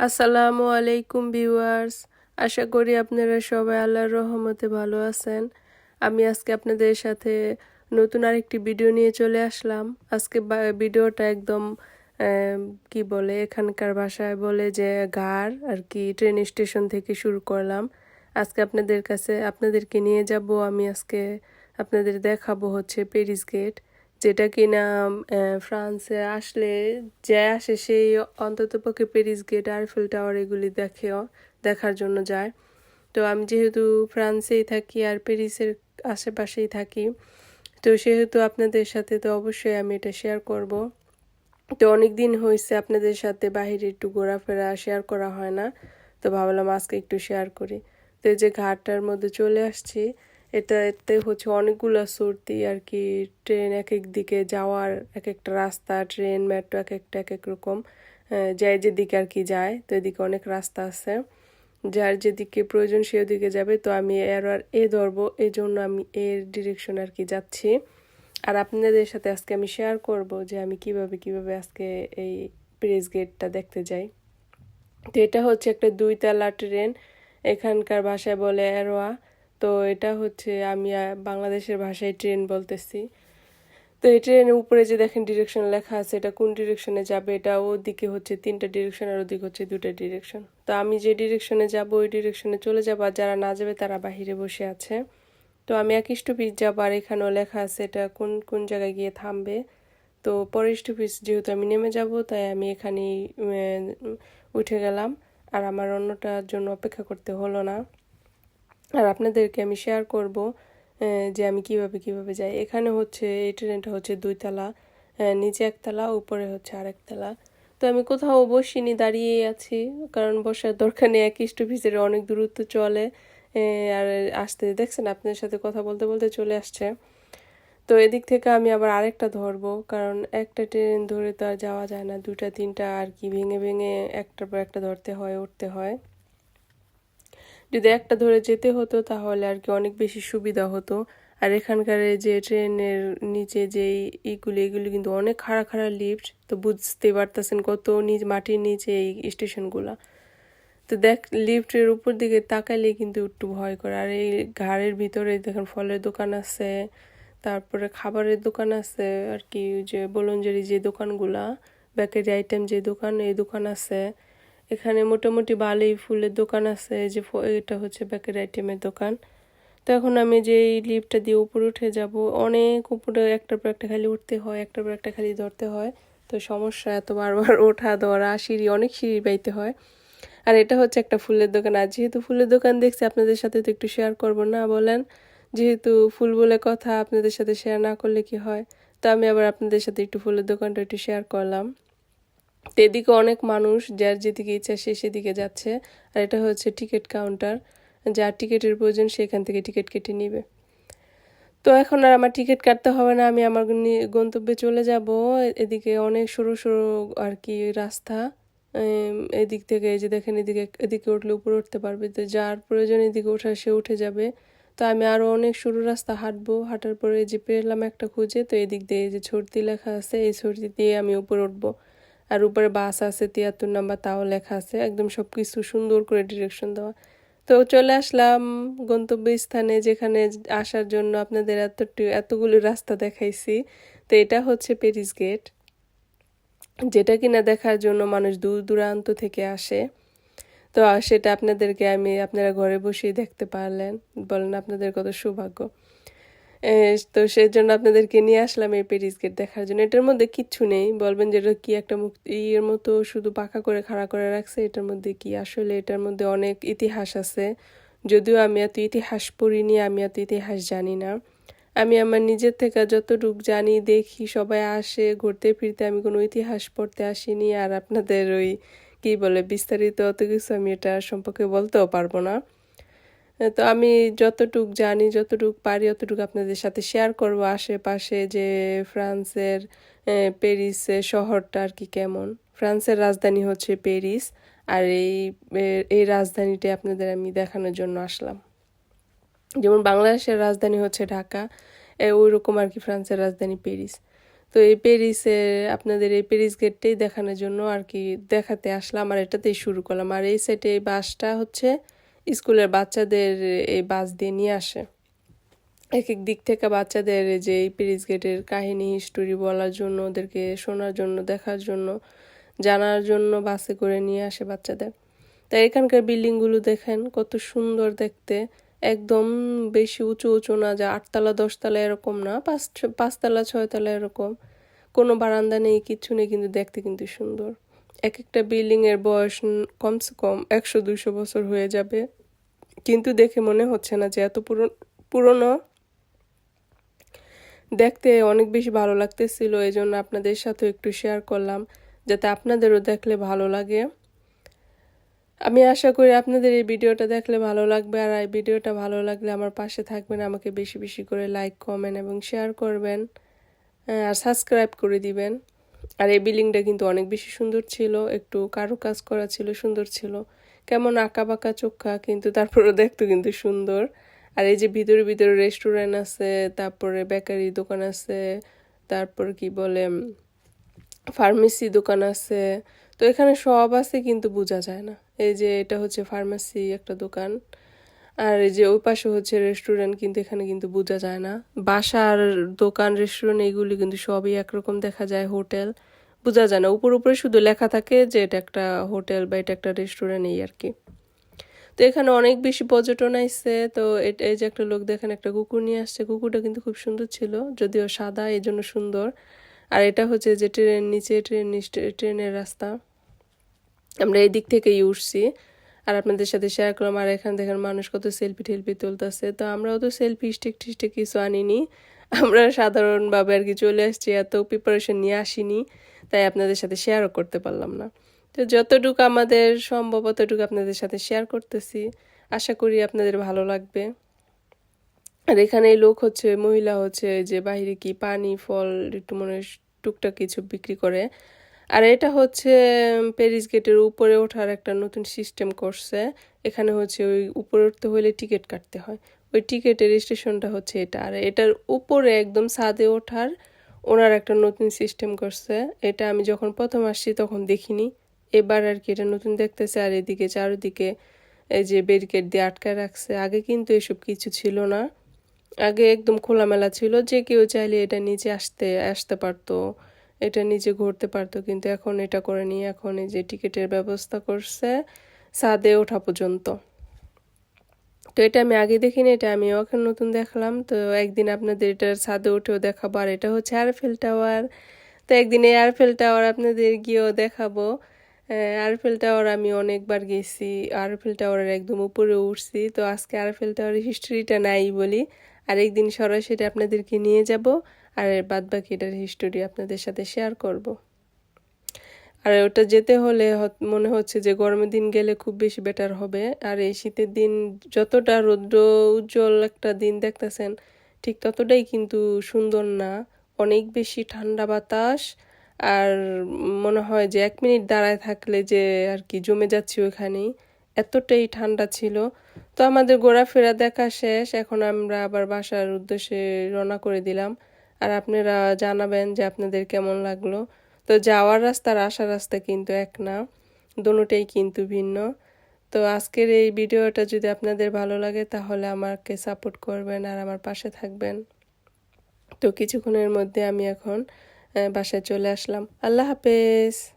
আসসালামু আলাইকুম ভিউয়ার্স। আশা করি আপনারা সবাই আল্লাহর রহমতে ভালো আছেন। আমি আজকে আপনাদের সাথে নতুন আরেকটি ভিডিও নিয়ে চলে আসলাম। আজকে ভিডিওটা একদম কি বলে, এখানকার ভাষায় বলে যে গার আর কি ট্রেন স্টেশন থেকে শুরু করলাম। আজকে আপনাদের কাছে, আপনাদেরকে নিয়ে যাব। আমি আজকে আপনাদের দেখাবো হচ্ছে প্যারিস গেট যেটা কিনা ফ্রান্সে আসলে যে আসে সেই অন্ততপক্ষে প্যারিস গেট আরফেল টাওয়ার এগুলি দেখেও, দেখার জন্য যায়। তো আমি যেহেতু ফ্রান্সেই থাকি আর প্যারিসের আশেপাশেই থাকি, তো সেহেতু আপনাদের সাথে তো অবশ্যই আমি এটা শেয়ার করব। তো অনেক দিন হয়েছে আপনাদের সাথে বাইরে একটু ঘোরাফেরা শেয়ার করা হয় না, তো ভাবলাম আজকে একটু শেয়ার করি। তো এই যে ঘাটটার মধ্যে চলে আসছি এটা এতে হচ্ছে অনেকগুলো সর্তি আর কি ট্রেন এক এক দিকে যাওয়ার এক একটা রাস্তা ট্রেন মেট্রো এক একটা এক এক রকম যায় যেদিকে আর কি যায়, তো এদিকে অনেক রাস্তা আছে। যার যেদিকে প্রয়োজন সে ওদিকে যাবে, তো আমি এর আর এ ধরবো এই জন্য আমি এর ডিরেকশন আর কি যাচ্ছি। আর আপনাদের সাথে আজকে আমি শেয়ার করব যে আমি কীভাবে কীভাবে আজকে এই প্রেস গেটটা দেখতে যাই। তো এটা হচ্ছে একটা দুইতলা ট্রেন এখানকার ভাষায় বলে এরোয়া। তো এটা হচ্ছে আমি বাংলাদেশের ভাষায় ট্রেন বলতেছি। তো এই ট্রেনের উপরে যে দেখেন ডিরেকশন লেখা আছে, এটা কোন ডিরেকশনে যাবে? এটা ওদিকে হচ্ছে তিনটা ডিরেকশন আর ওদিকে হচ্ছে দুটা ডিরেকশন তো আমি যে ডিরেকশনে যাব, ওই ডিরেকশনে চলে যাব, আর যারা না যাবে তারা বাহিরে বসে আছে। তো আমি এক স্টপিস যাব, আর এখানেও লেখা আছে এটা কোন কোন জায়গায় গিয়ে থামবে। তো পরের স্টপিস যেহেতু আমি নেমে যাব, তাই আমি এখানেই উঠে গেলাম। আর আমার অন্যটার জন্য অপেক্ষা করতে হলো না। আর আপনাদেরকে আমি শেয়ার করব যে আমি কীভাবে কীভাবে যাই। এখানে হচ্ছে, এই ট্রেনটা হচ্ছে দুইতলা নিচে একতলা উপরে হচ্ছে আরেকতলা তো আমি কোথাও বসিনি, দাঁড়িয়েই আছি, কারণ বসার দরকার নেই, এক স্টপিসের অনেক দূরত্ব চলে। আর আসতে, দেখছেন আপনার সাথে কথা বলতে বলতে চলে আসছে। তো এদিক থেকে আমি আবার আরেকটা ধরবো, কারণ একটা ট্রেন ধরে তো আর যাওয়া যায় না দুটা তিনটা, আর কি, ভেঙে ভেঙে একটার পর একটা ধরতে হয়, উঠতে হয়। যদি একটা ধরে যেতে হতো, তাহলে আর কি অনেক বেশি সুবিধা হতো। আর এখানকার যে ট্রেনের নিচে যে ইগুলি, এগুলি কিন্তু অনেক খাড়া খাড়া লিফট তো বুঝতে পারতেছেন কত নিচ মাটির নিচে এই স্টেশনগুলা। তো দেখ লিফটের উপর দিকে তাকাইলে কিন্তু একটু ভয় করে। আর এই ঘাড়ের ভিতরে দেখেন ফলের দোকান আছে, তারপরে খাবারের দোকান আছে, আর কি যে বলঞ্জেরি যে দোকানগুলা বেকারি আইটেম যে দোকান, এই দোকান আছে। এখানে মোটামুটি ভালোই ফুলের দোকান আছে যে এটা হচ্ছে বেকারি আইটেমের দোকান। তো এখন আমি যে এই লিফটটা দিয়ে উপরে উঠে যাব, অনেক উপরে একটার পর একটা খালি উঠতে হয়, একটার পর একটা খালি ধরতে হয়। তো সমস্যা, এত বারবার ওঠা, ধরা, সিঁড়ি, অনেক সিঁড়ি বাইতে হয়। আর এটা হচ্ছে একটা ফুলের দোকান। আর যেহেতু ফুলের দোকান দেখছি, আপনাদের সাথে তো একটু শেয়ার করব না, বলেন। যেহেতু ফুল বলে কথা, আপনাদের সাথে শেয়ার না করলে কি হয়? তো আমি আবার আপনাদের সাথে একটু ফুলের দোকানটা একটু শেয়ার করলাম। এদিকে অনেক মানুষ যার যেদিকে ইচ্ছা সে সেদিকে যাচ্ছে। আর এটা হচ্ছে টিকিট কাউন্টার। যার টিকিটের প্রয়োজন সেখান থেকে টিকিট কেটে নিবে। তো এখন আর আমার টিকিট কাটতে হবে না, আমি আমার গন্তব্যে চলে যাব। এদিকে অনেক সরু সরু আর কি রাস্তা। এদিক থেকে এই যে দেখেন, এদিকে এদিকে উঠলে উপরে উঠতে পারবে। তো যার প্রয়োজন এদিকে ওঠা, সে উঠে যাবে। তো আমি আরও অনেক সরু রাস্তা হাঁটবো। হাঁটার পরে যে পেলাম একটা খুঁজে, তো এদিক দিয়ে যে ছর্তি লেখা আছে, এই ছর্তি দিয়ে আমি উপরে উঠবো। আর উপরে বাস আছে, তিয়াত্তর নাম্বার তাও লেখা আছে। একদম সব কিছু সুন্দর করে ডিরেকশন দেওয়া। তো চলে আসলাম গন্তব্য স্থানে যেখানে আসার জন্য আপনাদের এতটু, এতগুলো রাস্তা দেখাইছি। তো এটা হচ্ছে প্যারিস গেট যেটা কিনা দেখার জন্য মানুষ দূর দূরান্ত থেকে আসে। তো সেটা আপনাদেরকে আমি, আপনারা ঘরে বসেই দেখতে পারলেন। বলেন আপনাদের কত সৌভাগ্য। তো সেই জন্য আপনাদেরকে নিয়ে আসলাম এই প্যারিস গেট দেখার জন্য। এটার মধ্যে কিচ্ছু নেই। বলবেন যে এটা কি একটা মুখ ইয়ের মতো শুধু পাকা করে খাড়া করে রাখছে, এটার মধ্যে কি? আসলে এটার মধ্যে অনেক ইতিহাস আছে। যদিও আমি এত ইতিহাস পড়িনি, আমি এত ইতিহাস জানি না। আমি আমার নিজের থেকে যতটুক জানি, দেখি, সবাই আসে, ঘুরতে ফিরতে আমি কোনো ইতিহাস পড়তে আসিনি। আর আপনাদের ওই, কি বলে, বিস্তারিত অত কিছু আমি এটা সম্পর্কে বলতেও পারব না। তো আমি যতটুক জানি, যতটুক পারি, অতটুকু আপনাদের সাথে শেয়ার করব আশেপাশে যে ফ্রান্সের প্যারিসের শহরটা আর কি কেমন। ফ্রান্সের রাজধানী হচ্ছে প্যারিস, আর এই এই রাজধানীটা আপনাদের আমি দেখানোর জন্য আসলাম। যেমন বাংলাদেশের রাজধানী হচ্ছে ঢাকা ওই রকম আর কি ফ্রান্সের রাজধানী প্যারিস। তো এই প্যারিসে আপনাদের এই প্যারিস গেটটাই দেখানোর জন্য আর কি দেখাতে আসলাম, আর এটাতেই শুরু করলাম। আর এই সাইডে এই বাসটা হচ্ছে স্কুলের বাচ্চাদের এই বাস দিয়ে নিয়ে আসে। এক এক দিক থেকে বাচ্চাদের যে, এই প্যারিস গেটের কাহিনী হিস্টোরি বলার জন্য, ওদেরকে শোনার জন্য, দেখার জন্য, জানার জন্য বাসে করে নিয়ে আসে বাচ্চাদের। তাই এখানকার বিল্ডিংগুলো দেখেন, কত সুন্দর দেখতে। একদম বেশি উঁচু উঁচু না, যা আটতলা, দশতলা এরকম না, পাঁচ, পাঁচতলা, ছয়তলা এরকম। কোনো বারান্দা নেই কিচ্ছু নেই, কিন্তু দেখতে কিন্তু সুন্দর। এক একটা বিল্ডিং এর বয়স কমসে কম একশো দুশো বছর হয়ে যাবে। কিন্তু দেখে মনে হচ্ছে না যে এত পুরনো। দেখতে অনেক বেশি ভালো লাগতেছিল এই জন্য আপনাদের সাথেও একটু শেয়ার করলাম, যাতে আপনাদেরও দেখলে ভালো লাগে। আমি আশা করি আপনাদের এই ভিডিওটা দেখলে ভালো লাগবে, আর এই ভিডিওটা ভালো লাগলে আমার পাশে থাকবেন, আমাকে বেশি বেশি করে লাইক কমেন্ট এবং শেয়ার করবেন আর সাবস্ক্রাইব করে দিবেন। আর এই বিল্ডিংটা কিন্তু অনেক বেশি সুন্দর ছিল, একটু কারও কাজ করা ছিল, সুন্দর ছিল। কেমন আঁকা বাঁকা চোখা, কিন্তু তারপরে দেখতে কিন্তু সুন্দর। আর এই যে ভিতরে ভিতরে রেস্টুরেন্ট আছে, তারপরে বেকারি দোকান আছে, তারপর কি বলে ফার্মেসি দোকান আছে। তো এখানে সব আছে কিন্তু বোঝা যায় না। এই যে এটা হচ্ছে ফার্মেসি একটা দোকান। আর এই যে ওই পাশে হচ্ছে রেস্টুরেন্ট কিন্তু এখানে কিন্তু বোঝা যায় না। বাসার দোকান রেস্টুরেন্ট এইগুলি কিন্তু সবই একরকম দেখা যায়, হোটেল। বোঝা যায় না, উপর উপরে শুধু লেখা থাকে যে এটা একটা হোটেল বা এটা একটা রেস্টুরেন্ট এই আর কি। তো এখানে অনেক বেশি পর্যটন আসছে তো এই যে একটা লোক দেখেন, একটা কুকুর নিয়ে আসছে। কুকুরটা কিন্তু খুব সুন্দর ছিল, যদিও সাদা, এই জন্য সুন্দর। আর এটা হচ্ছে যে ট্রেন নিচে, ট্রেন ট্রেনের রাস্তা। আমরা এই দিক থেকেই উঠছি। আর আপনাদের সাথে শেয়ার করলাম, আর এখানে দেখেন মানুষ কত সেলফি টেলফি তুলতেছে। তো আমরাও তো সেলফি স্টিক টিস্টিক কিছু আনিনি। আমরা সাধারণভাবে আর কি চলে আসছি, এত প্রিপারেশন নিয়ে আসিনি, তাই আপনাদের সাথে শেয়ারও করতে পারলাম না। তো যতটুকু আমাদের সম্ভব, অতটুকু আপনাদের সাথে শেয়ার করতেছি। আশা করি আপনাদের ভালো লাগবে। আর এখানে লোক হচ্ছে, মহিলা হচ্ছে যে বাহিরে কি পানি, ফল, একটু মনে টুকটাক কিছু বিক্রি করে। আর এটা হচ্ছে প্যারিস গেটের উপরে ওঠার একটা নতুন সিস্টেম করছে। এখানে হচ্ছে ওই উপরে উঠতে হলে টিকিট কাটতে হয়। ওই টিকিটের স্টেশনটা হচ্ছে এটা। আর এটার উপরে একদম ছাদে ওঠার ওনার একটা নতুন সিস্টেম করছে। এটা আমি যখন প্রথম আসছি তখন দেখিনি। এবার আর কি এটা নতুন দেখতেছে। আর এদিকে চারিদিকে এই যে ব্যারিকেড দিয়ে আটকায় রাখছে। আগে কিন্তু এসব কিছু ছিল না। আগে একদম খোলামেলা ছিল। যে কেউ চাইলে এটা নিচে আসতে আসতে পারতো। এটা নিজে ঘুরতে পারতো, কিন্তু এখন এটা করে নিয়ে এখন এই যে টিকিটের ব্যবস্থা করছে, ছাদে ওঠা পর্যন্ত। তো এটা আমি আগে দেখিনি, এটা আমি এখন নতুন দেখলাম। তো একদিন আপনাদের এটার ছাদে উঠেও দেখাবো, আর এটা হচ্ছে এয়ারফেল টাওয়ার। তো একদিন এই এয়ারফেল টাওয়ার আপনাদের গিয়েও দেখাবো। আরফেল টাওয়ার আমি অনেকবার গেছি, আরফেল টাওয়ারের একদম উপরে উঠছি। তো আজকে আরফেল টাওয়ারের হিস্টোরিটা নাই বলি। আর একদিন সরাসরি আপনাদেরকে নিয়ে যাব আর বাদ বাকি এটার হিস্টোরি আপনাদের সাথে শেয়ার করব। আর ওটা যেতে হলে মনে হচ্ছে যে গরমের দিন গেলে খুব বেশি বেটার হবে। আর এই শীতের দিন যতটা রৌদ্র উজ্জ্বল একটা দিন দেখতেছেন, ঠিক ততটাই কিন্তু সুন্দর না। অনেক বেশি ঠান্ডা বাতাস আর মনে হয় যে এক মিনিট দাঁড়ায় থাকলে যে আর কি জমে যাচ্ছি ওখানেই, এতটাই ঠান্ডা ছিল। তো আমাদের ঘোরাফেরা দেখা শেষ। এখন আমরা আবার বাসার উদ্দেশ্যে রওনা করে দিলাম। আর আপনারা জানাবেন যে আপনাদের কেমন লাগল। তো যাওয়ার রাস্তা আর আসার রাস্তা কিন্তু এক না দুটোটাই কিন্তু ভিন্ন। তো আজকের এই ভিডিওটা যদি আপনাদের ভালো লাগে, তাহলে আমাকে সাপোর্ট করবেন আর আমার পাশে থাকবেন। তো কিছুক্ষণের মধ্যে আমি এখন বাসায় চলে আসলাম। আল্লাহ হাফেজ।